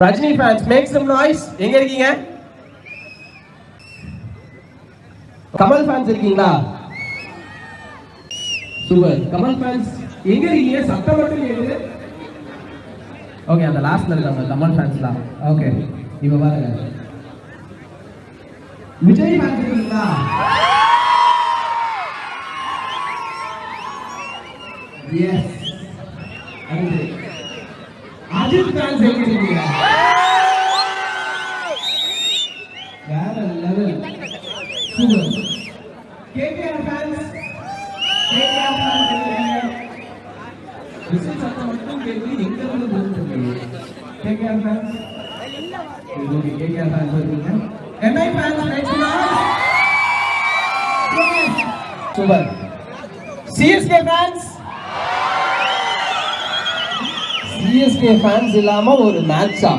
Rajini fans make some noise எங்க இருக்கீங்க? Kamal fans இருக்கீங்களா? சூப்பர். கமல் ஃபேன்ஸ் எங்க இருக்கீங்க? சத்தம் மட்டும் கேக்குது ஓகே அந்த லாஸ்ட்ல இருக்காங்க கமல் ஃபேன்ஸ்லாம் ஓகே இப்போ பாருங்க. விஜய் ஃபேன்ஸ் இருக்கீங்களா? எஸ் அடுத்து. அஜித் ஃபேன்ஸ் எங்க இருக்கீங்க வேற level super KKR fans KKR fans எங்க இருக்கீங்க விசில் சத்தம் மட்டும் கேட்குது எங்க இருந்து போகுது KKR fans okay KKR fans இருக்கீங்க MI fans next super CSK fans CSK fans இல்லாம ஒரு மேட்சா